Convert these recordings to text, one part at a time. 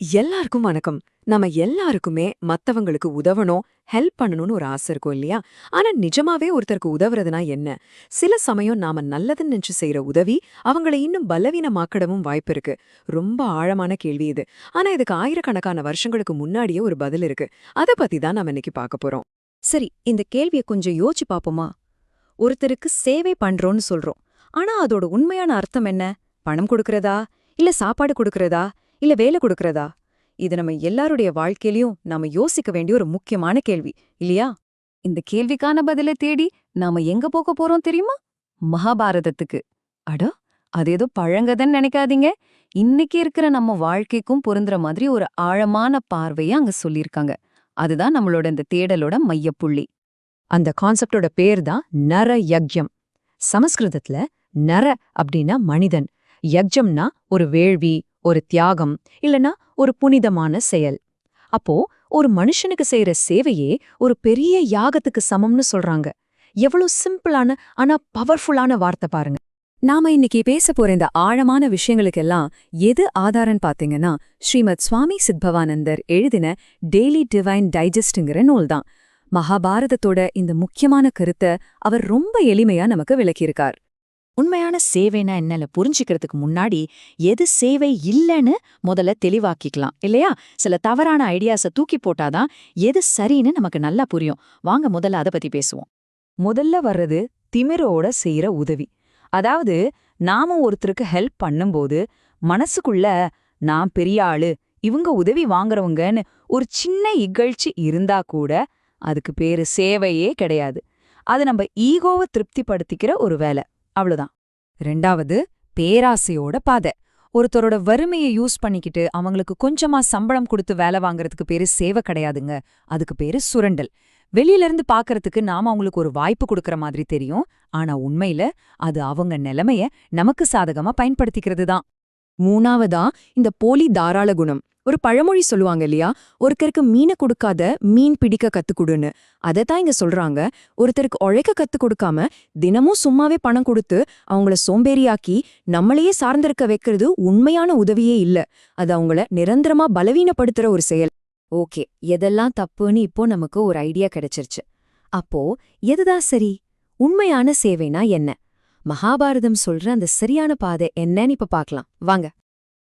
எல்லாருக்கும் வணக்கம். நம்ம எல்லாருக்குமே மத்தவங்களுக்கு உதவணும் ஹெல்ப் பண்ணணும்னு ஒரு ஆசை இருக்கும் இல்லையா? ஆனா நிஜமாவே ஒருத்தருக்கு உதவுறதுனா என்ன? சில சமயம் நாம நல்லதுன்னு நினைச்சு செய்யற உதவி அவங்கள இன்னும் பலவீனமாக்கிடவும் வாய்ப்பு இருக்கு. ரொம்ப ஆழமான கேள்வி இது. ஆனா இதுக்கு ஆயிரக்கணக்கான வருஷங்களுக்கு முன்னாடியே ஒரு பதில் இருக்கு. அத பத்தி தான் நம்ம இன்னைக்கு பார்க்க போறோம். சரி இந்த கேள்வியை கொஞ்சம் யோசிச்சு பாப்போமா ஒருத்தருக்கு சேவை பண்றோம்னு சொல்றோம். ஆனா அதோட உண்மையான அர்த்தம் என்ன? பணம் கொடுக்கறதா? இல்ல சாப்பாடு கொடுக்கறதா? இல்ல வேலை கொடுக்கறதா? இது நம்ம எல்லாருடைய வாழ்க்கையிலயும் நாம யோசிக்க வேண்டிய ஒரு முக்கியமான கேள்வி இல்லையா? இந்த கேள்விக்கான பதிலை தேடி நாம எங்க போக போறோம் தெரியுமா? மகாபாரதத்துக்கு. அட அது ஏதோ பழங்கதன்னு நினைக்காதீங்க. இன்னைக்கு இருக்கிற நம்ம வாழ்க்கைக்கும் பொருந்துற மாதிரி ஒரு ஆழமான பார்வையை அங்க சொல்லியிருக்காங்க. அதுதான் நம்மளோட இந்த தேடலோட மையப்புள்ளி. அந்த கான்செப்டோட பேர் தான் நர யக்யம் சமஸ்கிருதத்துல நர அப்படின்னா மனிதன். யக்ஜம்னா ஒரு வேள்வி ஒரு தியாகம் இல்லனா ஒரு புனிதமான செயல். அப்போ ஒரு மனுஷனுக்கு செய்யற சேவையே ஒரு பெரிய யாகத்துக்கு சமம்னு சொல்றாங்க. எவ்வளவு சிம்பிளான ஆனா பவர்ஃபுல்லான வார்த்தை பாருங்க. நாம இன்னைக்கு பேச போற இந்த ஆழமான விஷயங்களுக்கெல்லாம் எது ஆதாரம் பாத்தீங்கன்னா ஸ்ரீமத் சுவாமி சித்பவானந்தர் எழுதின டெய்லி டிவைன் டைஜஸ்ட்ங்கிற நூல்தான் மகாபாரதத்தோட இந்த முக்கியமான கருத்தை அவர் ரொம்ப எளிமையா நமக்கு விளக்கியிருக்கார். உண்மையான சேவைனா என்னல புரிஞ்சுக்கிறதுக்கு முன்னாடி எது சேவை இல்லைன்னு முதல்ல தெளிவாக்கிக்கலாம் இல்லையா? சில தவறான ஐடியாஸை தூக்கி போட்டாதான் எது சரின்னு நமக்கு நல்லா புரியும். வாங்க முதல்ல அதை பத்தி பேசுவோம். முதல்ல வர்றது திமிரோட செய்யற உதவி. அதாவது நாம ஒருத்தருக்கு ஹெல்ப் பண்ணும்போது மனசுக்குள்ள நான் பெரிய ஆளு இவங்க உதவி வாங்குறவங்கன்னு ஒரு சின்ன இகழ்ச்சி இருந்தா கூட அதுக்கு பேரு சேவையே கிடையாது. அது நம்ம ஈகோவை திருப்திப்படுத்திக்கிற ஒரு வேலை. அவ்வளோதான் ரெண்டாவது பேராசையோட பாதை. ஒருத்தரோட வறுமையை யூஸ் பண்ணிக்கிட்டு அவங்களுக்கு கொஞ்சமா சம்பளம் கொடுத்து வேலை வாங்குறதுக்கு பேரு சேவை கிடையாதுங்க. அதுக்கு பேரு சுரண்டல். வெளியில இருந்து பாக்கறதுக்கு நாம அவங்களுக்கு ஒரு வாய்ப்பு கொடுக்கற மாதிரி தெரியும். ஆனா உண்மையில அது அவங்க நிலைமைய நமக்கு சாதகமா பயன்படுத்திக்கிறது தான் மூணாவதா இந்த போலி தாராள குணம். ஒரு பழமொழி சொல்லுவாங்க இல்லையா? ஒருத்தருக்கு மீனை கொடுக்காத மீன் பிடிக்க கத்து கொடுன்னு. அதை தான் இங்க சொல்றாங்க. ஒருத்தருக்கு உழைக்க கத்து கொடுக்காம தினமும் சும்மாவே பணம் கொடுத்து அவங்கள சோம்பேறியாக்கி நம்மளையே சார்ந்திருக்க வைக்கிறது உண்மையான உதவியே இல்ல. அது அவங்கள நிரந்தரமா பலவீனப்படுத்துற ஒரு செயல். ஓகே எதெல்லாம் தப்புன்னு இப்போ நமக்கு ஒரு ஐடியா கிடைச்சிருச்சு. அப்போ எதுதான் சரி? உண்மையான சேவைனா என்ன? மகாபாரதம் சொல்ற அந்த சரியான பாதை என்னன்னு இப்ப பாக்கலாம் வாங்க.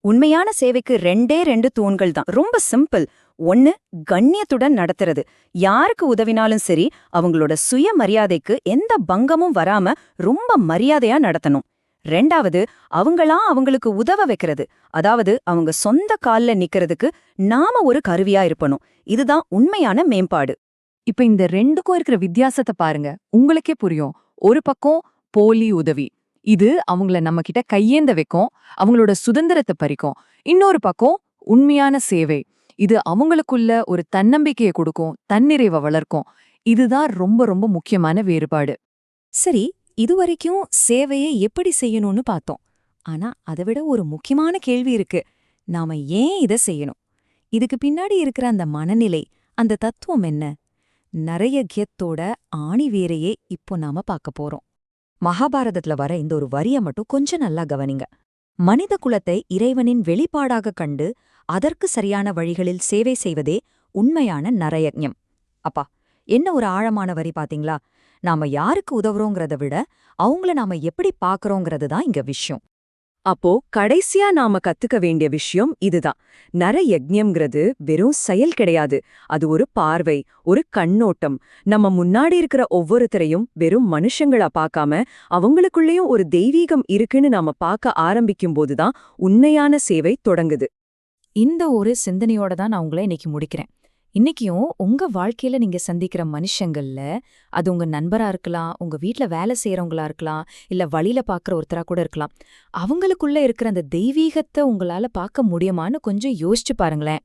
உண்மையான சேவைக்கு ரெண்டே ரெண்டு தூண்கள் தான். ரொம்ப சிம்பிள். ஒன்னு கண்ணியத்துடன் நடத்துறது. யாருக்கு உதவினாலும் சரி அவங்களோட சுய மரியாதைக்கு எந்த பங்கமும் வராம ரொம்ப மரியாதையா நடத்தணும். ரெண்டாவது அவங்களா அவங்களுக்கு உதவ வைக்கிறது. அதாவது அவங்க சொந்த கால்ல நிக்கிறதுக்கு நாம ஒரு கருவியா இருப்பணும். இதுதான் உண்மையான மேம்பாடு. இப்ப இந்த ரெண்டுக்கும் இருக்கிற வித்தியாசத்தை பாருங்க. உங்களுக்கே புரியும். ஒரு பக்கம் போலி உதவி இது அவங்கள நம்ம கிட்ட கையேந்த வைக்கும் அவங்களோட சுதந்திரத்தை பறிக்கும். இன்னொரு பக்கம் உண்மையான சேவை. இது அவங்களுக்குள்ள ஒரு தன்னம்பிக்கையை கொடுக்கும் தன்னிறைவை வளர்க்கும். இதுதான் ரொம்ப ரொம்ப முக்கியமான வேறுபாடு. சரி இதுவரைக்கும் சேவையை எப்படி செய்யணும்னு பார்த்தோம். ஆனா அதை விட ஒரு முக்கியமான கேள்வி இருக்கு. நாம ஏன் இதை செய்யணும்? இதுக்கு பின்னாடி இருக்கிற அந்த மனநிலை அந்த தத்துவம் என்ன? நிறைய கியத்தோட ஆணி வேரையே இப்போ நாம பார்க்க போறோம். மகாபாரதத்துல வர இந்த ஒரு வரிய மட்டும் கொஞ்சம் நல்லா கவனிங்க. மனித குலத்தை இறைவனின் வெளிப்பாடாக கண்டு அதற்கு சரியான வழிகளில் சேவை செய்வதே உண்மையான நரயஜம் அப்பா என்ன ஒரு ஆழமான வரி பாத்தீங்களா? நாம யாருக்கு உதவுறோங்கிறத விட அவங்கள நாம எப்படி பாக்குறோங்கிறது தான் இங்க விஷயம். அப்போ கடைசியா நாம கத்துக்க வேண்டிய விஷயம் இதுதான். நர யஜ்யம்ங்கிறது வெறும் செயல் கிடையாது. அது ஒரு பார்வை ஒரு கண்ணோட்டம். நம்ம முன்னாடி இருக்கிற ஒவ்வொருத்தரையும் வெறும் மனுஷங்களா பார்க்காம அவங்களுக்குள்ளேயும் ஒரு தெய்வீகம் இருக்குன்னு நாம பார்க்க ஆரம்பிக்கும் போதுதான் உண்மையான சேவை தொடங்குது. இந்த ஒரு சிந்தனையோட தான் நான் உங்களை இன்னைக்கு முடிக்கிறேன். இன்னைக்கும் உங்க வாழ்க்கையில நீங்க சந்திக்கிற மனுஷங்கள்ல அது உங்க நண்பரா இருக்கலாம் உங்க வீட்ல வேலை செய்யறவங்களா இருக்கலாம் இல்ல வழியில பாக்குற ஒருத்தரா கூட இருக்கலாம். அவங்களுக்குள்ள இருக்கிற அந்த தெய்வீகத்தை உங்களால பார்க்க முடியுமான்னு கொஞ்சம் யோசிச்சு பாருங்களேன்.